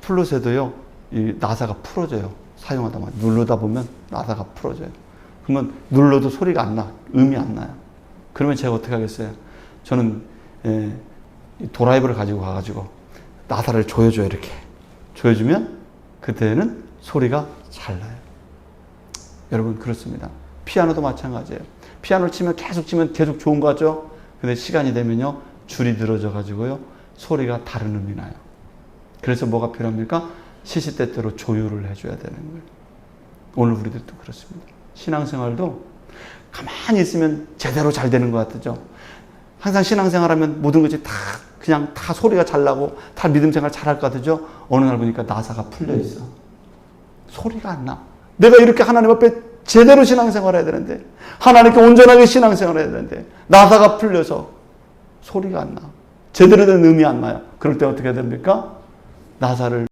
플룻에도요, 이 나사가 풀어져요. 사용하다 보면 누르다 보면 나사가 풀어져요. 그러면 눌러도 소리가 안 나, 음이 안 나요. 그러면 제가 어떻게 하겠어요? 저는 예, 이 도라이버를 가지고 가가지고 나사를 조여줘요 이렇게 조여주면 그때는 소리가 잘 나요. 여러분 그렇습니다. 피아노도 마찬가지예요. 피아노를 치면 계속 치면 계속 좋은 거 같죠? 근데 시간이 되면요 줄이 늘어져 가지고요 소리가 다른 음이 나요. 그래서 뭐가 필요합니까? 시시때때로 조율을 해줘야 되는 거예요. 오늘 우리들도 그렇습니다. 신앙생활도 가만히 있으면 제대로 잘 되는 것 같죠? 항상 신앙생활 하면 모든 것이 다 그냥 다 소리가 잘 나고 다 믿음생활 잘할 것 같죠? 어느 날 보니까 나사가 풀려 있어. 소리가 안 나. 내가 이렇게 하나님 앞에 제대로 신앙생활 해야 되는데 하나님께 온전하게 신앙생활 해야 되는데 나사가 풀려서 소리가 안 나. 제대로 된 음이 안 나요. 그럴 때 어떻게 됩니까? 나사를